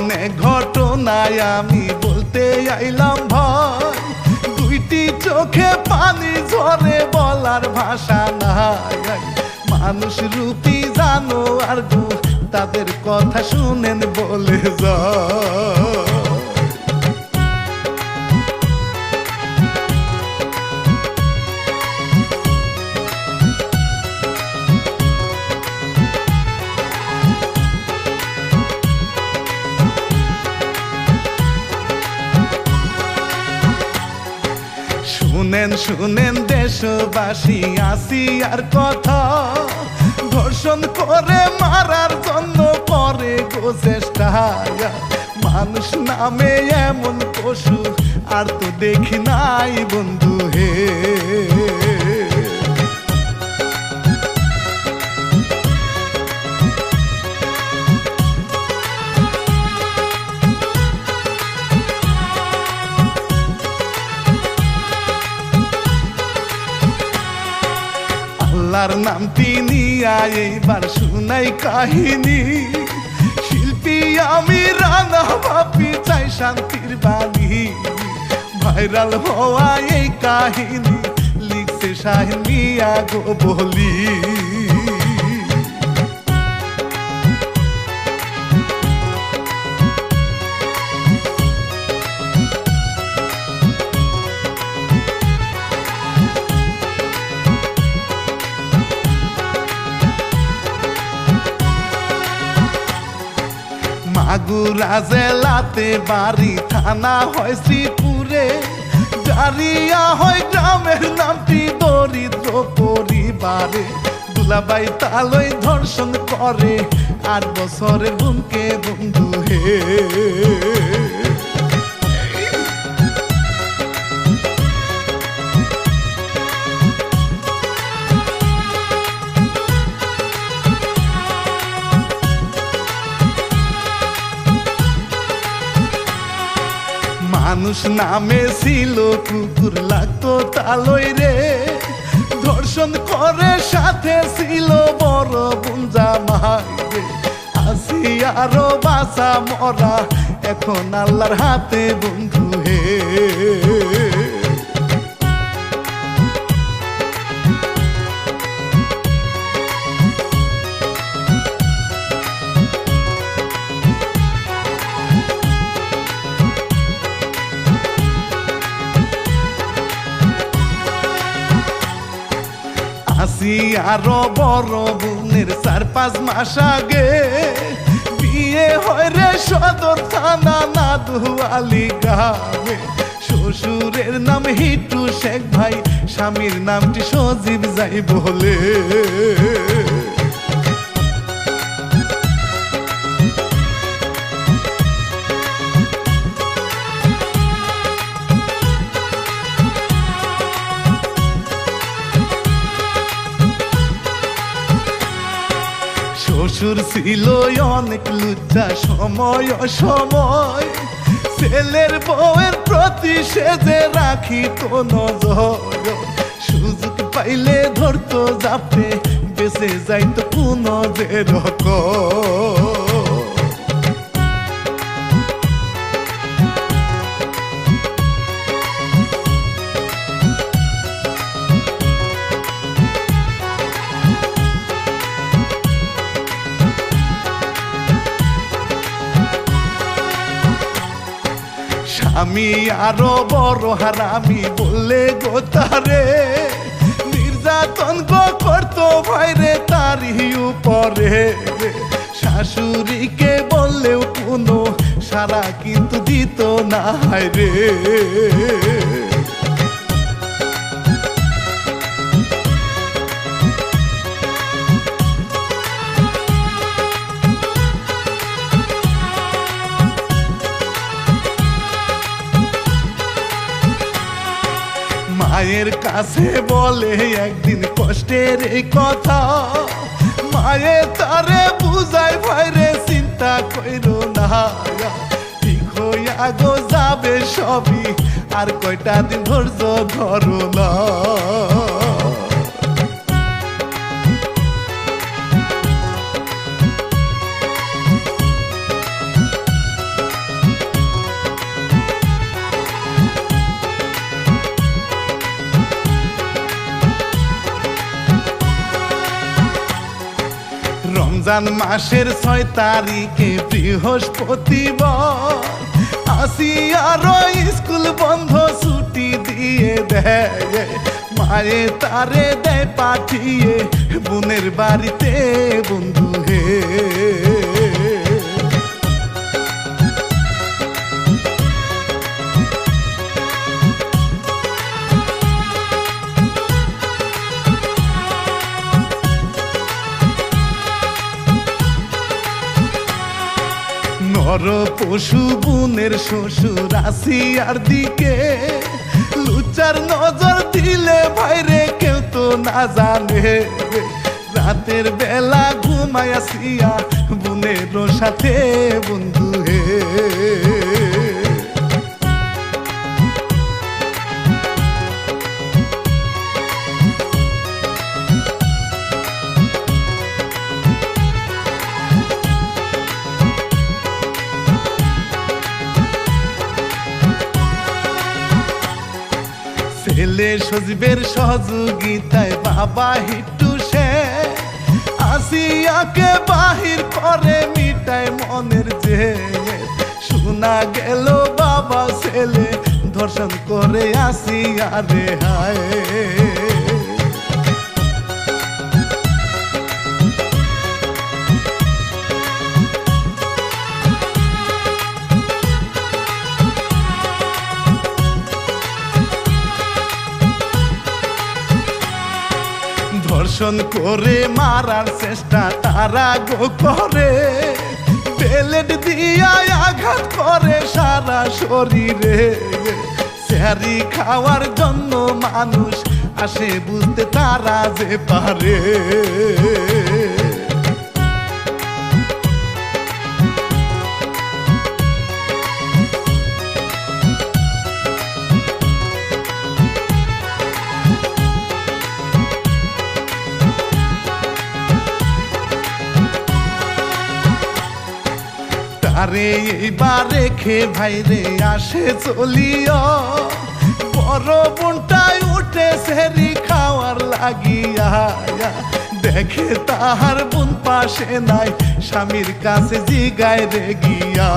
এমন ঘটনায় আমি বলতে আইলাম ভয়। দুইটি চোখে পানি ঝরে বলার ভাষা নাই। মানুষ রূপী জানো আর তাদের কথা শুনেন বলে যায় শুনেন শুনেন দেশবাসী, আসি আর কথা। ধর্ষণ করে, মারার জন্য পরে গো চেষ্টা। মানুষ নামে এমন পশু, আর তো দেখি নাই বন্ধু হে। আল্লাহর নাম তিনি এইবার শুনাই কাহিনী। শিল্পী আমি, রানা ভাবি চাই শান্তির বাণী। ভাইরাল হওয়া এই কাহিনী, লিখছে সাহিনী আগো বলি। মাগুরা জেলাতে বাড়ি থানা হয় শ্রীপুরে। জারিয়া হয় গ্রামের নামটি দরিদ্র পরিবারে। দুলাবাই তালই ধর্ষণ করে, আট বছরে বুমকে বন্ধু হে। মানুষ নামে ছিল কুকুর, লাগতো তালই রে। ধর্ষণ করে সাথে ছিল বড় বুঞ্জা মাই আসি আরও বাসা মরা, এখন আল্লাহর হাতে বন্ধু হে। আসি আরও বড় বোনের চার পাঁচ মাস আগে। বিয়ে হয় রে সদর থানা না দুয়ালি গাবে শ্বশুরের নাম হিটু শেখ ভাই, স্বামীর নামটি সজীব যাই বলে। ছিল অনেক লুজ্জা সময় সময় ছেলের বউয়ের প্রতি সে যে রাখি তো নজর। সুযোগ পাইলে ধরতো যাতে, বেঁচে যাইতো কোনো যে রকম। স্বামী আরও বড় হারামি বললে গো তারে। নির্যাতন গো করতো ভাইরে তারই উপরে। শাশুড়িকে বললেও কোনো সারা কিন্তু দিত না রে। মায়ের কাছে বলে একদিন কষ্টের এই কথা। মায়ের তারে বুঝায়, ভাইরে, চিন্তা কইর না। ঠিক হইয়া গো, যাবে সবই। আর কয়টা দিন ধৈর্য ধরো না। রমজান মাসের ছয় তারিখে বৃহস্পতিবার আসিয়ার স্কুল বন্ধ ছুটি দিয়ে দেয়। মায়ে তারে দেয় পাঠিয়ে বোনের বাড়িতে বন্ধু হে। নর পশু বুনের শ্বশুর আসিয়ার দিকে। লুচার নজর দিলে বাইরে কেউ তো না জানে। রাতের বেলা ঘুমায় আসিয়া বুনের সাথে বন্ধু হে। ছেলে সজীবের সহযোগিতায় বাবা হিটু সে। আসিয়াকে বাহির করে মিটায় মনের যে শোনা গেল বাবা ছেলে, ধর্ষণ করে আসিয়া রে হায় করে মারার চেষ্টা তারা গো করে। পেলেট দিয়া আঘাত করে সারা শরীরে। স্যারি খাওয়ার জন্য মানুষ আসে বুঝতে তারা যে পারে। তারে এইবার রেখে ভাইরে আসে চলিও। বড় বোনটাই উঠে সেরি খাওয়ার লাগিয়া। দেখে তাহার বোন পাশে নাই, স্বামীর কাছে জিগায় রে গিয়া।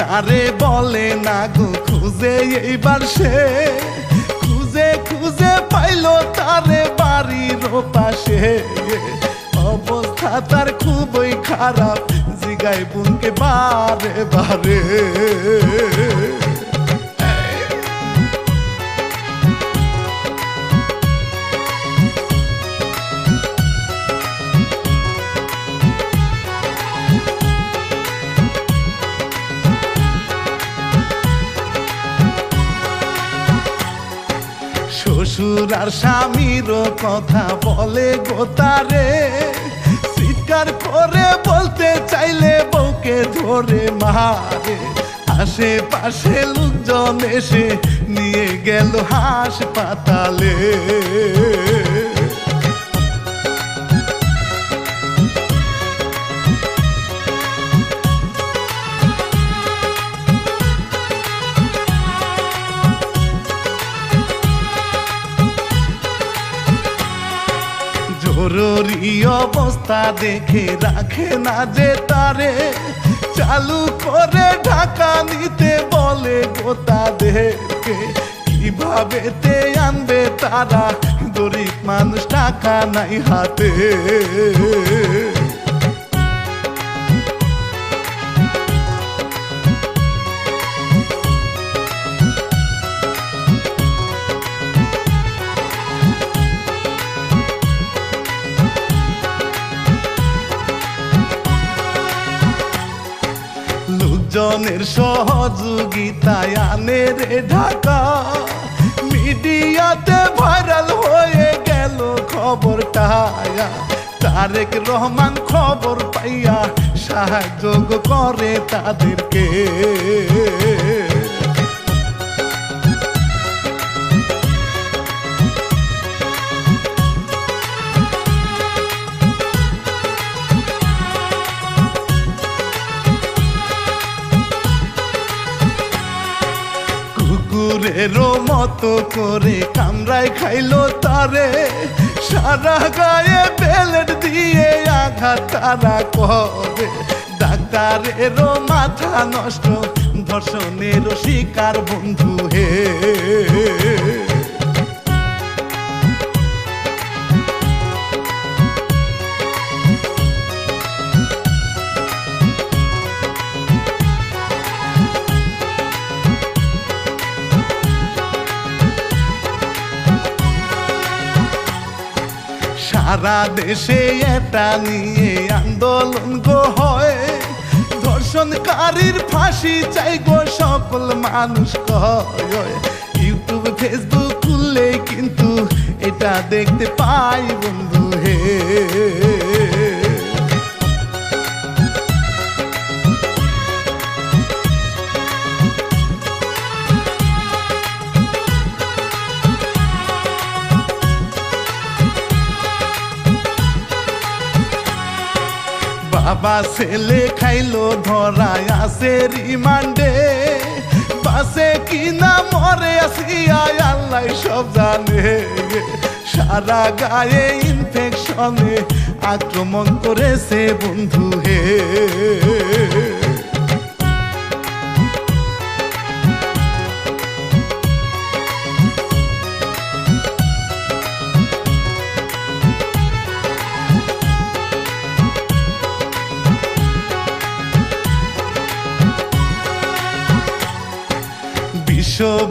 তারে বলে না গো, খুঁজে এইবার সে। খুঁজে খুঁজে পাইল তারে বাড়ির পাশে। অবস্থা তার খুবই খারাপ জিগাই বুনকে বারে বারে। আর স্বামীর কথা বলে গোতারে চিৎকার করে বলতে চাইলে বউকে ধরে মারে। আশেপাশে লোকজন এসে নিয়ে গেল হাসপাতালে জরুরি অবস্থা দেখে রাখে না যে তারে। চালু করে ঢাকা নিতে বলে গোতাদেরকে কীভাবে তে আনবে তারা? গরিব মানুষ টাকা নাই হাতে। লোকজনের সহযোগিতায় আনে রে ঢাকা। মিডিয়াতে ভাইরাল হয়ে গেল খবরটা। তারেক রহমান খবর পাইয়া সাহায্য করে তাদেরকে। মতো করে কামড়ায় খাইলো তারে। সারা গায়ে বেলেট দিয়ে আঘাত তারা করে। ডাক্তারেরও মাথা নষ্ট, ধর্ষণেরও শিকার বন্ধু হে। সারা দেশে এটা নিয়ে আন্দোলন গো হয়। ধর্ষণকারীর ফাঁসি চাই গো সকল মানুষ কয়। ইউটিউব, ফেসবুক খুললে কিন্তু এটা দেখতে পাই বন্ধু হে। বাবা ছেলে খাইলো, ধরায় আছে রিমান্ডে। বাসে কিনা মরে আসিয়া আল্লাহ সব জানে। সারা গায়ে ইনফেকশনে আক্রমণ করেছে বন্ধু হে।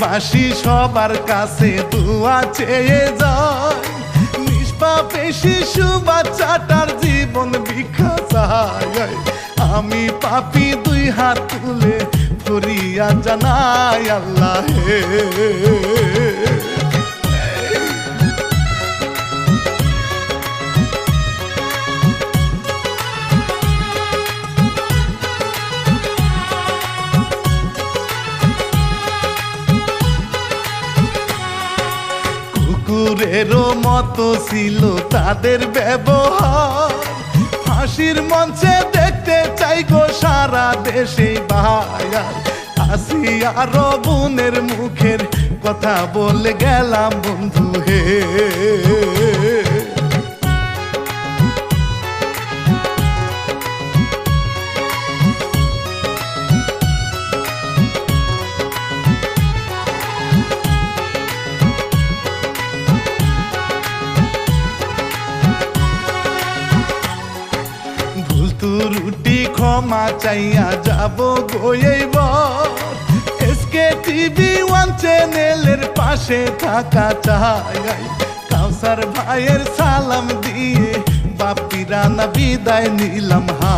বিশ্ববাসী সবার কাছে দুয়া চেয়ে যায়। নিষ্পাপে শিশু বাচ্চাটার জীবন ভিক্ষা চায় আমি পাপি দুই হাত তুলে ফরিয়া জানাই আল্লাহ হে কুকুরেরও মতো ছিল তাদের ব্যবহার। ফাঁসির মঞ্চে দেখতে চাই গো সারা দেশে বাহার আর বোনের মুখের কথা বলে গেলাম বন্ধু হে। ক্ষমা চাইয়া যাব গোয়েব এসকে টিভি ওয়ান চ্যানেলের পাশে থাকা চাই। কাউসার ভাইয়ের সালাম দিয়ে বাপিরা না বিদায় নিলাম হা